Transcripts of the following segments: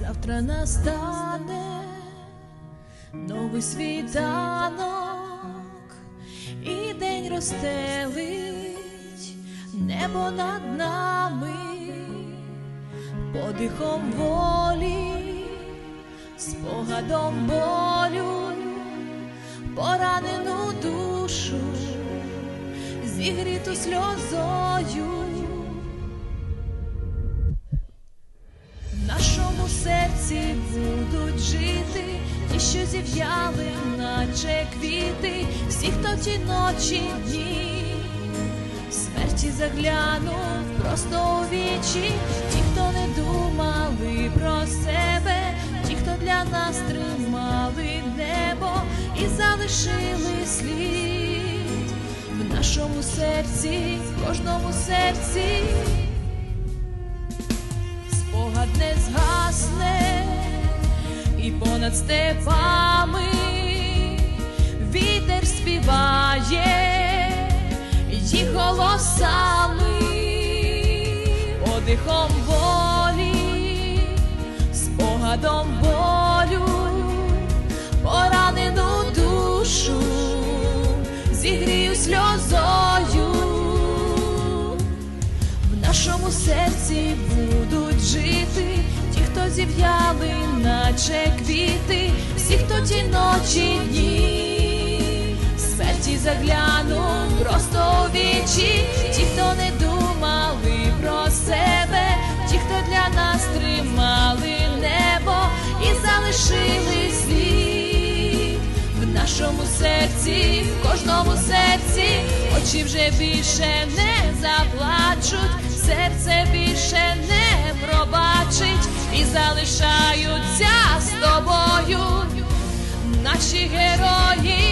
завтра настане новий світанок, і день розстелить небо над нами, подихом волі, спогадом болю, поранену душу, зігріту сльозою. Наче квіти, всі, хто ті ночі дні, смерті заглянув просто у вічі, ті, хто не думали про себе, ті, хто для нас тримали небо і залишили слід. В нашому серці, в кожному серці спогад не згасне, і понад степами голосами, подихом волі, спогадом болю, поранену душу, зігрію сльозою. В нашому серці будуть жити ті, хто зів'яли, наче квіти, всі, хто ті ночі дні, просто вічі, ті, хто не думали про себе, ті, хто для нас тримали небо і залишили слід в нашому серці, в кожному серці, очі вже більше не заплачуть, серце більше не пробачить і залишаються з тобою наші герої.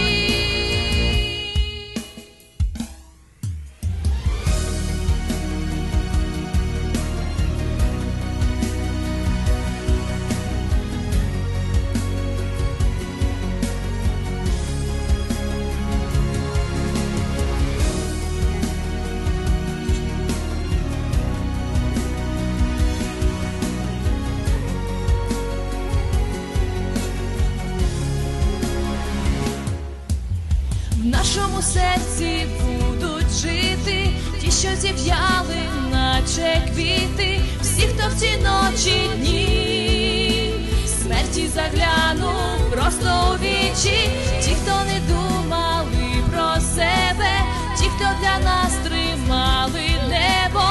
у серці будуть жити, ті, що зів'яли, наче квіти, всі, хто в ці ночі дні, смерті загляну просто у вічі, ті, хто не думали про себе, ті, хто для нас тримали небо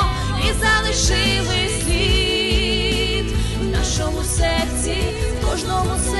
і залишили слід. В нашому серці, в кожному серці.